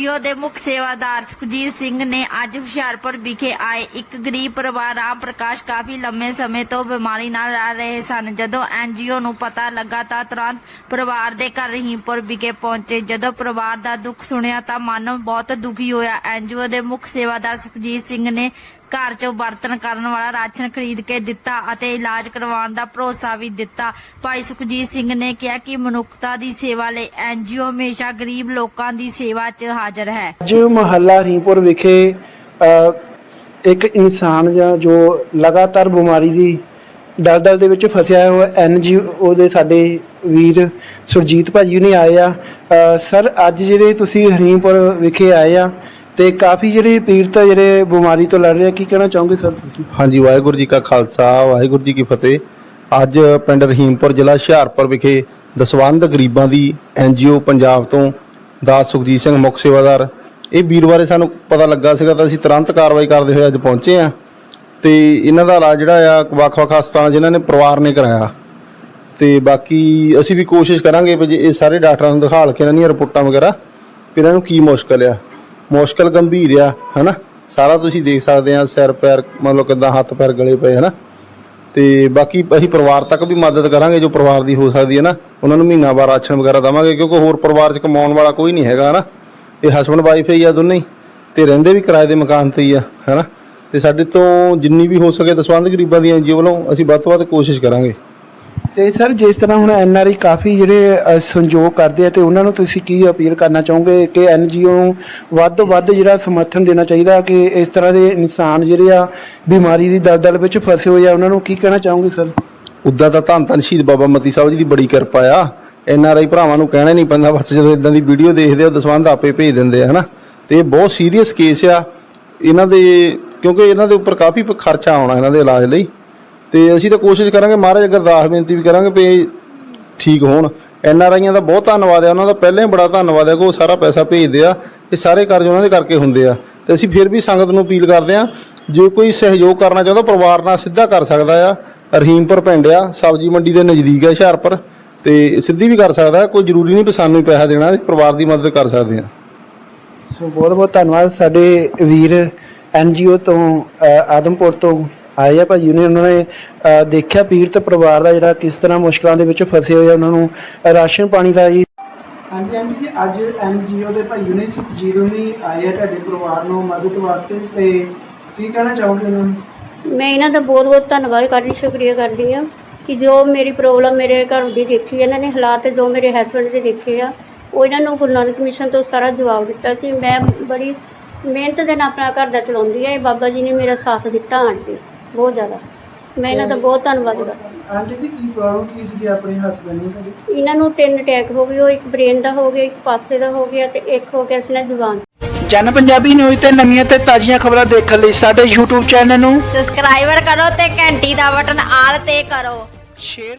NGO ਦੇ ਮੁੱਖ ਸੇਵਾਦਾਰ ਸੁਖਜੀਤ ਸਿੰਘ ਨੇ ਅੱਜ ਹੁਸ਼ਿਆਰਪੁਰ ਵਿਖੇ ਆਏ ਇੱਕ ਗਰੀਬ ਪਰਿਵਾਰ ਰਾਮ ਪ੍ਰਕਾਸ਼ ਕਾਫੀ ਲੰਮੇ ਸਮੇਂ ਤੋਂ ਬਿਮਾਰੀ ਨਾਲ ਲੜ ਰਹੇ ਸਨ। ਜਦੋਂ ਐਨਜੀਓ ਨੂੰ ਪਤਾ ਲੱਗਾ ਤਾਂ ਤੁਰੰਤ ਪਰਿਵਾਰ ਦੇ ਘਰ ਰਹੀਮਪੁਰ ਵਿਖੇ ਪਹੁੰਚੇ। ਜਦੋਂ ਪਰਿਵਾਰ ਦਾ ਦੁੱਖ ਸੁਣਿਆ ਤਾਂ ਮਨ ਬਹੁਤ ਦੁਖੀ ਹੋਇਆ। ਐਨਜੀਓ ਦੇ ਮੁੱਖ ਸੇਵਾਦਾਰ ਸੁਖਜੀਤ ਸਿੰਘ ਨੇ ਘਰ 'ਚੋਂ ਬਰਤਨ ਕਰਨ ਵਾਲਾ ਰਾਸ਼ਨ ਖਰੀਦ ਕੇ ਦਿੱਤਾ ਅਤੇ ਇਲਾਜ ਕਰਵਾਉਣ ਦਾ ਭਰੋਸਾ ਵੀ ਦਿੱਤਾ। ਭਾਈ ਸੁਖਜੀਤ ਸਿੰਘ ਨੇ ਕਿਹਾ ਕਿ ਮਨੁੱਖਤਾ ਦੀ ਸੇਵਾ ਲਈ ਐਨਜੀਓ ਹਮੇਸ਼ਾ ਗਰੀਬ ਲੋਕਾਂ ਦੀ ਸੇਵਾ 'ਚ ਹਾਜ਼ਰ ਹੈ। ਅੱਜ ਮਹੱਲਾ ਰੀਪੁਰ ਵਿਖੇ ਅ, ਇੱਕ ਇਨਸਾਨ ਜਾਂ ਜੋ ਲਗਾਤਾਰ ਬਿਮਾਰੀ ਦੀ ਦਲਦਲ ਦੇ ਵਿੱਚ ਫਸਿਆ ਹੋਇਆ ਐਨਜੀਓ ਦੇ ਸਾਡੇ ਵੀਰ ਸੁਰਜੀਤ ਭਾਜੀ ਨੇ ਆਏ ਆ। ਸਰ ਅੱਜ ਜਿਹੜੇ ਤੁਸੀਂ ਹਰੀਮਪੁਰ ਵਿਖੇ ਆਏ ਆ ਤੇ ਕਾਫੀ ਜਿਹੜੇ ਪੀੜਤ ਜਿਹੜੇ ਬਿਮਾਰੀ ਤੋਂ ਲੜ ਰਹੇ ਆ, ਕੀ ਕਹਿਣਾ ਚਾਹੋਗੇ ਸਰ ਤੁਸੀਂ? ਹਾਂਜੀ, ਵਾਹਿਗੁਰੂ ਜੀ ਕਾ ਖਾਲਸਾ, ਵਾਹਿਗੁਰੂ ਜੀ ਕੀ ਫਤਿਹ। ਅੱਜ ਪਿੰਡ ਰਹੀਮਪੁਰ ਜ਼ਿਲ੍ਹਾ ਹੁਸ਼ਿਆਰਪੁਰ ਵਿਖੇ ਦਸਵੰਧ ਗਰੀਬਾਂ ਦੀ ਐਨਜੀਓ ਪੰਜਾਬ ਤੋਂ ਦਾਸ ਸੁਖਜੀਤ ਸਿੰਘ ਮੁੱਖ ਸੇਵਾਦਾਰ। ਇਹ ਵੀਰਵਾਰੇ ਸਾਨੂੰ ਪਤਾ ਲੱਗਾ ਸੀਗਾ ਤਾਂ ਅਸੀਂ ਤੁਰੰਤ ਕਾਰਵਾਈ ਕਰਦੇ ਹੋਏ ਅੱਜ ਪਹੁੰਚੇ ਆ ਤੇ ਇਹਨਾਂ ਦਾ ਇਲਾਜ ਜਿਹੜਾ ਆ, ਵੱਖ-ਵੱਖ ਹਸਪਤਾਲਾਂ ਜਿਨ੍ਹਾਂ ਨੇ ਪਰਿਵਾਰ ਨੇ ਕਰਾਇਆ। ਤੇ ਬਾਕੀ ਅਸੀਂ ਵੀ ਕੋਸ਼ਿਸ਼ ਕਰਾਂਗੇ ਵੀ ਜੇ ਇਹ ਸਾਰੇ ਡਾਕਟਰਾਂ ਨੂੰ ਦਿਖਾਲ ਕੇ ਇਹਨਾਂ ਦੀਆਂ ਰਿਪੋਰਟਾਂ ਵਗੈਰਾ, ਵੀ ਇਹਨਾਂ ਨੂੰ ਕੀ ਮੁਸ਼ਕਲ ਆ। ਮੁਸ਼ਕਲ ਗੰਭੀਰ ਆ, ਹਨਾ? ਸਾਰਾ ਤੁਸੀਂ ਦੇਖ ਸਕਦੇ ਆ, ਸਿਰ ਪੈਰ ਮਤਲਬ ਕਿਦਾਂ ਹੱਥ ਪੈਰ ਗਲੇ ਪਏ, ਹਨਾ? ਤੇ ਬਾਕੀ ਅਸੀਂ ਪਰਿਵਾਰ ਤੱਕ ਵੀ ਮਦਦ ਕਰਾਂਗੇ ਜੋ ਪਰਿਵਾਰ ਦੀ ਹੋ ਸਕਦੀ ਹੈ ਨਾ। ਉਹਨਾਂ ਨੂੰ ਮਹੀਨਾ ਬਾਅਦ ਰਾਸ਼ਨ ਵਗੈਰਾ ਦਵਾਂਗੇ, ਕਿਉਂਕਿ ਹੋਰ ਪਰਿਵਾਰ 'ਚ ਕਮਾਉਣ ਵਾਲਾ ਕੋਈ ਨਹੀਂ ਹੈਗਾ, ਹਨਾ? ਇਹ ਹਸਬੰਡ ਵਾਈਫ ਹੀ ਆ ਦੋਨੇ ਹੀ। ਤੇ ਰਹਿੰਦੇ ਵੀ ਕਿਰਾਏ ਦੇ ਮਕਾਨ ਤੇ ਹੀ ਆ, ਹਨਾ? ਤੇ ਸਾਡੇ ਤੋਂ ਜਿੰਨੀ ਵੀ ਹੋ ਸਕੇ ਦਸਵੰਧ ਗਰੀਬਾਂ ਦੀ ਐਨਜੀਓ ਵੱਲੋਂ ਅਸੀਂ ਵੱਧ ਤੋਂ ਵੱਧ ਕੋਸ਼ਿਸ਼ ਕਰਾਂਗੇ। ਤੇ ਸਰ ਜਿਸ ਤਰ੍ਹਾਂ ਹੁਣ ਐੱਨ ਆਰ ਆਈ ਕਾਫੀ ਜਿਹੜੇ ਅ, ਸੰਯੋਗ ਕਰਦੇ ਆ ਤੇ ਉਹਨਾਂ ਨੂੰ ਤੁਸੀਂ ਕੀ ਅਪੀਲ ਕਰਨਾ ਚਾਹੋਗੇ ਕਿ ਐੱਨ ਜੀ ਓ ਨੂੰ ਵੱਧ ਤੋਂ ਵੱਧ ਜਿਹੜਾ ਸਮਰਥਨ ਦੇਣਾ ਚਾਹੀਦਾ ਕਿ ਇਸ ਤਰ੍ਹਾਂ ਦੇ ਇਨਸਾਨ ਜਿਹੜੇ ਆ ਬਿਮਾਰੀ ਦੀ ਦਲਦਲ ਵਿੱਚ ਫਸੇ ਹੋਏ ਆ ਉਹਨਾਂ ਨੂੰ ਕੀ ਕਹਿਣਾ ਚਾਹੋਗੇ ਸਰ? ਉੱਦਾਂ ਤਾਂ ਧੰਨ ਧੰਨ ਸ਼ਹੀਦ ਬਾਬਾ ਮਤੀ ਸਾਹਿਬ ਜੀ ਦੀ ਬੜੀ ਕਿਰਪਾ ਆ। ਐਨ ਆਰ ਆਈ ਭਰਾਵਾਂ ਨੂੰ ਕਹਿਣਾ ਨਹੀਂ ਪੈਂਦਾ ਬਸ ਜਦੋਂ ਇਦਾਂ ਦੀ ਵੀਡੀਓ ਦੇਖਦੇ ਆ ਦਸਵੰਧ ਆਪੇ ਭੇਜ ਦਿੰਦੇ ਆ ਹਨਾ? ਤੇ ਇਹ ਬਹੁਤ ਸੀਰੀਅਸ ਕੇਸ ਆ। ਇਹਨਾਂ ਦੇ ਕਿਉਂਕਿ ਇਹਨਾਂ ਦੇ ਉੱਪਰ ਕਾਫੀ ਪ- ਖਰਚਾ ਆਉਣਾ ਇਹਨਾਂ ਦੇ ਇਲਾਜ ਲਈ। ਤੇ ਅਸੀਂ ਤਾਂ ਕੋਸ਼ਿਸ਼ ਕਰਾਂਗੇ ਮਹਾਰਾਜ ਅਰਦਾਸ ਬੇਨਤੀ ਵੀ ਕਰਾਂਗੇ ਵੀ ਠੀਕ ਹੋਣ। ਐਨ ਆਰ ਆਈਆਂ ਦਾ ਬਹੁਤ ਧੰਨਵਾਦ ਹੈ। ਉਹਨਾਂ ਦਾ ਪਹਿਲਾਂ ਹੀ ਬੜਾ ਧੰਨਵਾਦ ਹੈ ਕਿ ਉਹ ਸਾਰਾ ਪੈਸਾ ਭੇਜਦੇ ਆ। ਇਹ ਸਾਰੇ ਕਾਰਜ ਉਹਨਾਂ ਦੇ ਕਰਕੇ ਹੁੰਦੇ ਆ। ਤੇ ਅਸੀਂ ਫਿਰ ਵੀ ਸੰਗਤ ਨੂੰ ਅਪੀਲ ਕਰਦੇ ਆ ਜੇ ਕੋਈ ਸਹਿਯੋਗ ਕਰਨਾ ਚਾਹੁੰਦਾ, ਪਰਿਵਾਰ ਨਾਲ ਸਿੱਧਾ ਕਰ ਸਕਦਾ ਆ। ਰਹੀਮਪੁਰ ਪਿੰਡ ਆ, ਸਬਜ਼ੀ ਮੰਡੀ ਦੇ ਨਜ਼ਦੀਕ ਆ ਹੁਸ਼ਿਆਰਪੁਰ। ਤੇ ਸਿੱਧੀ ਵੀ ਕਰ ਸਕਦਾ, ਕੋਈ ਜ਼ਰੂਰੀ ਨਹੀਂ ਵੀ ਸਾਨੂੰ ਪੈਸਾ ਦੇਣਾ ਪਰਿਵਾਰ ਦੀ ਮਦਦ ਕਰ ਸਕਦੇ ਆ ਸੋ ਬਹੁਤ ਬਹੁਤ ਧੰਨਵਾਦ ਸਾਡੇ ਵੀਰ ਐਨਜੀਓ ਤੋਂ ਆਦਮਪੁਰ ਤੋਂ। ਆਏ ਆ ਭਾਜੀ ਨੇ ਉਹਨਾਂ ਨੇ ਦੇਖਿਆ ਪੀੜਤ ਪਰਿਵਾਰ ਦਾ ਜਿਹੜਾ ਕਿਸ ਤਰ੍ਹਾਂ ਮੁਸ਼ਕਲਾਂ ਦੇ ਵਿੱਚ ਫਸੇ ਹੋਏ ਆ ਉਹਨਾਂ ਨੂੰ ਰਾਸ਼ਨ ਪਾਣੀ ਦਾ ਜੀ। ਹਾਂਜੀ ਹਾਂਜੀ ਜੀ ਅੱਜ ਐਨਜੀਓ ਦੇ ਭਾਈ ਨੇ ਸੁਖਜੀਤ ਨੇ ਆਏ ਆ ਤੁਹਾਡੇ ਪਰਿਵਾਰ ਨੂੰ ਮਦਦ ਵਾਸਤੇ ਤੇ ਕੀ ਕਹਿਣਾ ਚਾਹੋਗੇ ਉਹਨਾਂ ਨੂੰ? ਮੈਂ ਇਹਨਾਂ ਦਾ ਬਹੁਤ ਬਹੁਤ ਧੰਨਵਾਦ ਕਰਦੀ ਸ਼ੁਕਰੀਆ ਕਰਦੀ ਆ ਕਿ ਜੋ ਮੇਰੀ ਪ੍ਰੋਬਲਮ ਮੇਰੇ ਘਰ ਦੀ ਦੇਖੀ ਇਹਨਾਂ ਨੇ ਹਾਲਾਤ ਜੋ ਮੇਰੇ ਹਸਬੰਡ ਦੇ ਦੇਖੇ ਆ ਉਹ ਇਹਨਾਂ ਨੂੰ ਗੁਰੂ ਨਾਨਕ ਮਿਸ਼ਨ ਤੋਂ ਸਾਰਾ ਜਵਾਬ ਦਿੱਤਾ ਸੀ। ਮੈਂ ਬੜੀ ਮਿਹਨਤ ਦੇ ਨਾਲ ਆਪਣਾ ਘਰ ਦਾ ਚਲਾਉਂਦੀ ਆ ਇਹ ਬਾਬਾ ਜੀ ਨੇ ਮੇਰਾ ਸਾਥ ਦਿੱਤਾ ਆਣ ਕੇ। ਬਹੁਤ ਜ਼ਿਆਦਾ। ਮੈਂ ਇਹਨਾਂ ਦਾ ਬਹੁਤ ਧੰਨਵਾਦ ਕਰਦੀ ਆਂਟੀ ਜੀ ਕੀ ਪ੍ਰੋਬਲਮ ਕੀ ਸੀ ਜੀ ਆਪਣੇ ਹਸਬੰਡ ਨੂੰ ਤੁਹਾਡੇ? ਇਹਨਾਂ ਨੂੰ ਤਿੰਨ ਅਟੈਕ ਹੋ ਗਏ ਉਹ ਇੱਕ ਬ੍ਰੇਨ ਦਾ ਹੋ ਗਿਆ ਇੱਕ ਪਾਸੇ ਦਾ ਹੋ ਗਿਆ ਤੇ ਇੱਕ ਹੋ ਗਿਆ ਸੀ ਨਾ ਜ਼ੁਬਾਨ। ਜਨ ਪੰਜਾਬੀ ਨਿਊਜ਼ ਤੇ ਨਵੀਆਂ ਤੇ ਤਾਜ਼ੀਆਂ ਖਬਰਾਂ ਦੇਖਣ ਲਈ ਸਾਡੇ YouTube ਚੈਨਲ ਨੂੰ ਸਬਸਕ੍ਰਾਈਬਰ ਕਰੋ ਤੇ ਘੰਟੀ ਦਾ ਬਟਨ ਆਲ ਤੇ ਕਰੋ। ਸ਼ੇਅਰ